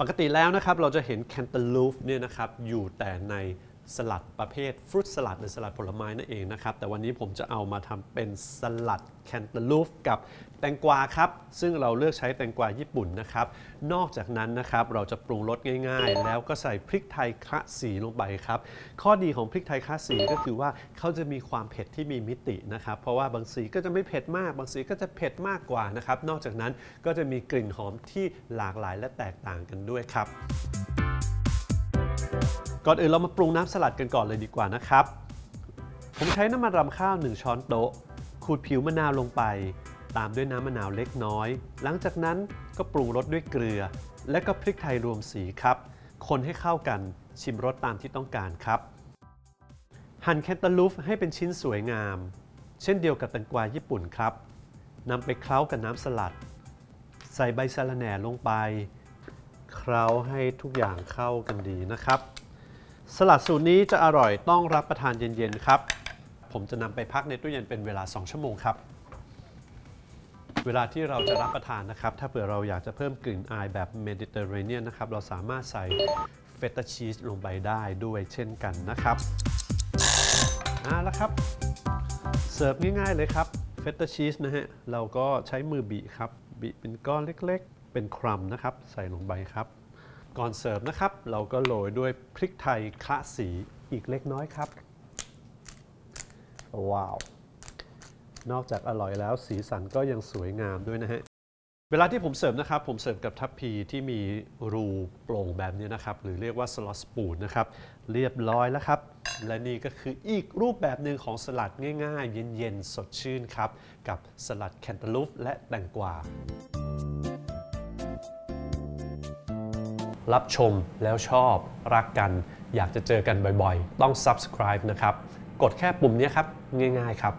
ปกติแล้วนะครับเราจะเห็นแคนตาลูฟเนี่ยนะครับอยู่แต่ใน สลัดประเภทฟรุตสลัดหรือสลัดผลไม้นั่นเองนะครับ แต่วันนี้ผมจะเอามาทำเป็นสลัดแคนตาลูฟกับแตงกวาครับ ซึ่งเราเลือกใช้แตงกวาญี่ปุ่นนะครับ นอกจากนั้นนะครับเราจะปรุงรสง่ายๆ แล้วก็ใส่พริกไทยคะสีลงไปครับ ข้อดีของพริกไทยคะสีก็คือว่าเขาจะมีความเผ็ดที่มีมิตินะครับ เพราะว่าบางสีก็จะไม่เผ็ดมาก บางสีก็จะเผ็ดมากกว่านะครับ นอกจากนั้นก็จะมีกลิ่นหอมที่หลากหลายและแตกต่างกันด้วยครับ ก่อนอื่นเรามาปรุงน้ำสลัดกันก่อนเลยดีกว่านะครับ ผมใช้น้ำมันรำข้าว 1 ช้อนโต๊ะ ขูดผิวมะนาวลงไป ตามด้วยน้ำมะนาวเล็กน้อย หลังจากนั้นก็ปรุงรสด้วยเกลือ และก็พริกไทยรวมสีครับ คนให้เข้ากันชิมรสตามที่ต้องการครับ หั่นแคนตาลูฟให้เป็นชิ้นสวยงาม เช่นเดียวกับแตงกวาญี่ปุ่นครับนำไปเคล้ากับน้ำสลัด ใส่ใบสะระแหน่ลงไป เคล้าให้ทุกอย่างเข้ากันดีนะครับ สลัดสูตรนี้จะอร่อยต้องรับประทานเย็นๆครับ ผมจะนำไปพักในตู้เย็นเป็นเวลา 2 ชั่วโมงครับ เวลาที่เราจะรับประทานนะครับ ถ้าเผื่อเราอยากจะเพิ่มกลิ่นอายแบบเมดิเตอร์เรเนียนนะครับ เราสามารถใส่เฟตตาชีสลงไปได้ด้วยเช่นกันนะครับเอาละครับ เสิร์ฟง่ายๆเลยครับเฟตตาชีสนะฮะ เราก็ใช้มือบีครับบีเป็นก้อนเล็กๆ เป็นครัมนะครับ ใส่ลงไปครับ ก่อนเสิร์ฟนะครับ เราก็โรยด้วยพริกไทยคละสีอีกเล็กน้อยครับ ว้าว นอกจากอร่อยแล้วสีสันก็ยังสวยงามด้วยนะฮะ เวลาที่ผมเสิร์ฟนะครับ ผมเสิร์ฟกับทัพพีที่มีรูโปร่งแบบนี้นะครับ หรือเรียกว่าสลอสปูนนะครับ เรียบร้อยแล้วครับ และนี่ก็คืออีกรูปแบบหนึ่งของสลัดง่ายๆ เย็นๆ สดชื่นครับ กับสลัดแคนตาลูปและแตงกวา รับชมแล้วชอบรักกัน อยากจะเจอกันบ่อยๆ ต้อง subscribe นะครับ กดแค่ปุ่มนี้ครับ ง่ายๆครับ